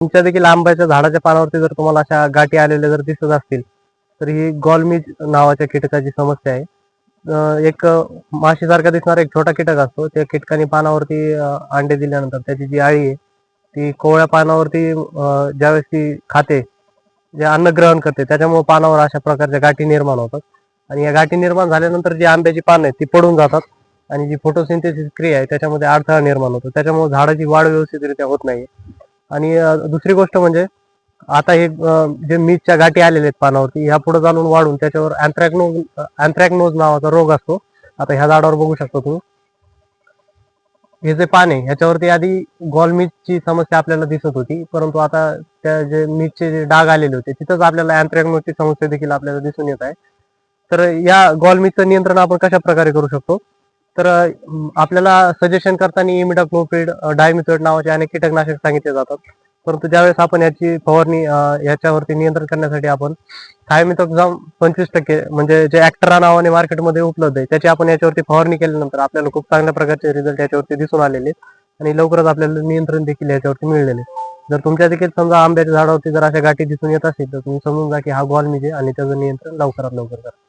तुमच्या देखील आंब्याच्या झाडाच्या पानावरती जर तुम्हाला अशा गाठी आलेल्या जर दिसत असतील तर ही गॉलमीज नावाच्या कीटकाची समस्या आहे. एक माशीसारखा दिसणारा एक छोटा कीटक असतो त्या कीटकाने पानावरती अंडे दिल्यानंतर त्याची जी आळी आहे ती कोवळ्या पानावरती ज्यावेळेस ती खाते जे अन्न ग्रहण करते त्याच्यामुळे पानावर अशा प्रकारच्या गाठी निर्माण होतात. आणि या गाठी निर्माण झाल्यानंतर जी आंब्याची पानं आहेत ती पडून जातात आणि जी फोटोसिंथेसिस क्रिया आहे त्याच्यामध्ये अडथळा निर्माण होतो. त्याच्यामुळे झाडाची वाढ व्यवस्थितरित्या होत नाही आणि दुसरी गोष्ट म्हणजे आता हे जे मीचच्या गाठी आलेले आहेत पानावरती ह्या पुढे जाणून वाढून त्याच्यावर अँथ्रॅक्नो अँथ्रॅक्नोज नावाचा रोग असतो. आता ह्या झाडावर बघू शकतो तुम्ही. हे जे पान आहे ह्याच्यावरती आधी गॉलमीचची समस्या आपल्याला दिसत होती. परंतु आता त्या जे मीचचे जे डाग आलेले होते तिथंच आपल्याला अँथ्रॅक्नोजची समस्या देखील आपल्याला दिसून येत आहे. तर या गॉलमीचं नियंत्रण आपण कशा प्रकारे करू शकतो? तर आपल्याला सजेशन करताना इमिडाक्लोपिड डायमिथोड नावाचे अनेक कीटकनाशक सांगितले जातात. परंतु ज्यावेळेस आपण याची फवारणी याच्यावरती नियंत्रण करण्यासाठी आपण थायमिथोक्झाम पंचवीस टक्के म्हणजे जे ऍक्टरा नावाने मार्केटमध्ये उपलब्ध आहे त्याची आपण याच्यावरती फवारणी केल्यानंतर आपल्याला खूप चांगल्या प्रकारचे रिझल्ट याच्यावरती दिसून आलेले आणि लवकरच आपल्याला नियंत्रण देखील याच्यावरती मिळलेले जर तुमच्या देखील समजा आंब्याच्या झाडावरती जर अशा गाठी दिसून येत असेल तर तुम्ही समजून जा की हा गॉल मिजे आणि त्याचं नियंत्रण लवकरात लवकर करा.